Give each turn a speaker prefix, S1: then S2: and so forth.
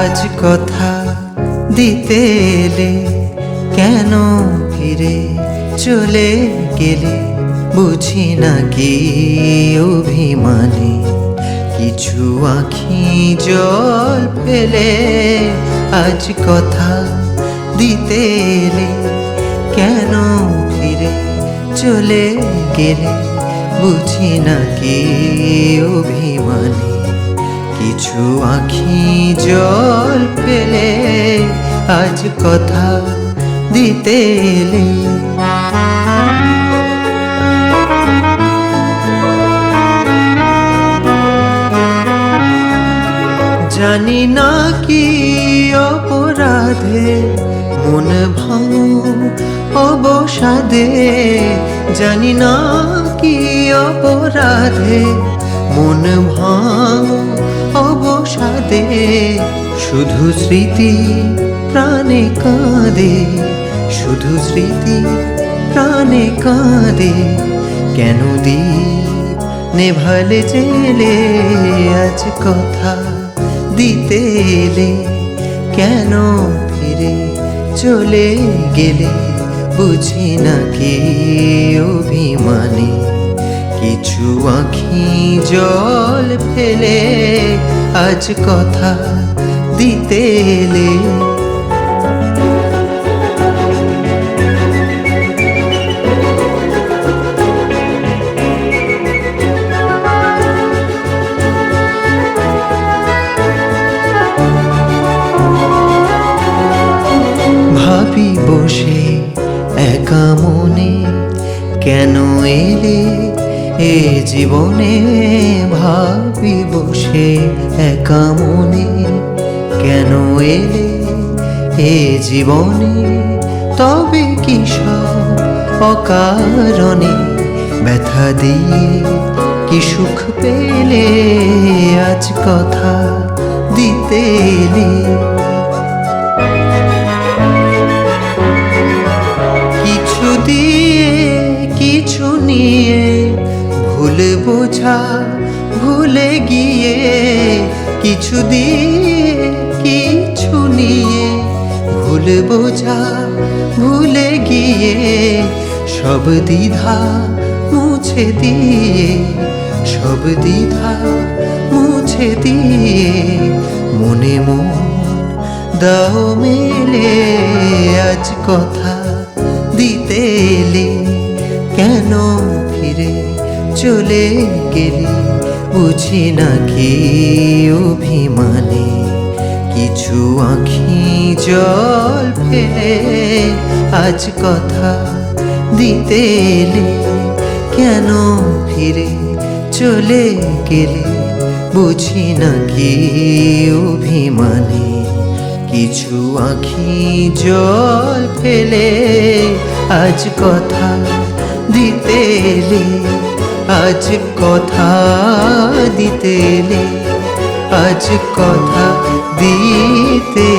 S1: আজ কথা দিতে এলে কেন ফিরে চলে গেলে? বুঝি না কি অভিমানে কিছু আখি জল ফেলে আজ কথা দিতে এলে কেন ফিরে চলে গেলে? বুঝি না কি অভিমানে কিছু আঁখি জল পেলে আজ কথা দিতে এলে। জানি না কি অপরাধে মন ভাঙো অবসাদে। জানি না কি অপরাধে মন ভাঙো অবসাদে শুধু স্মৃতি প্রাণে কাঁদে। শুধু স্মৃতি প্রাণে কাঁদে। কেন দ্বীপ নেভালে জেলে আজ কথা দিতে এলে? কেন ফিরে চলে গেলে? বুঝি না কি অভিমানে। কিছু আঁখি জল ফেলে আজ কথা দিতে এলে। ভাবি বসে একা মনে কেন এলে এ জীবনে একা মনে কেন এলে এ জীবনে? তবে কি সব অকারণে ব্যথা দিয়ে কি সুখ পেলে আজ কথা দিতে এলে? কিছু দিয়ে, কিছু নিয়ে ভুল বোঝা ভুলে গিয়ে কিছু দিয়ে, কিছু নিয়ে ভুল বোঝা, ভুলে গিয়ে সব দ্বিধা মুছে দিয়ে, সব দ্বিধা মুছে দিয়ে মনে মন দাও মেলে আজ কথা দিতে এলে কেন ফিরে চলে গেলে? বুঝি না কি অভিমানে কিছু আঁখি জল ফেলে আজ কথা দিতে এলে কেন ফিরে চলে গেলে? বুঝি না কি অভিমানে কিছু আঁখি জল ফেলে আজ কথা দিতে এলে আজ কথা দিতে আজ কথা দিতে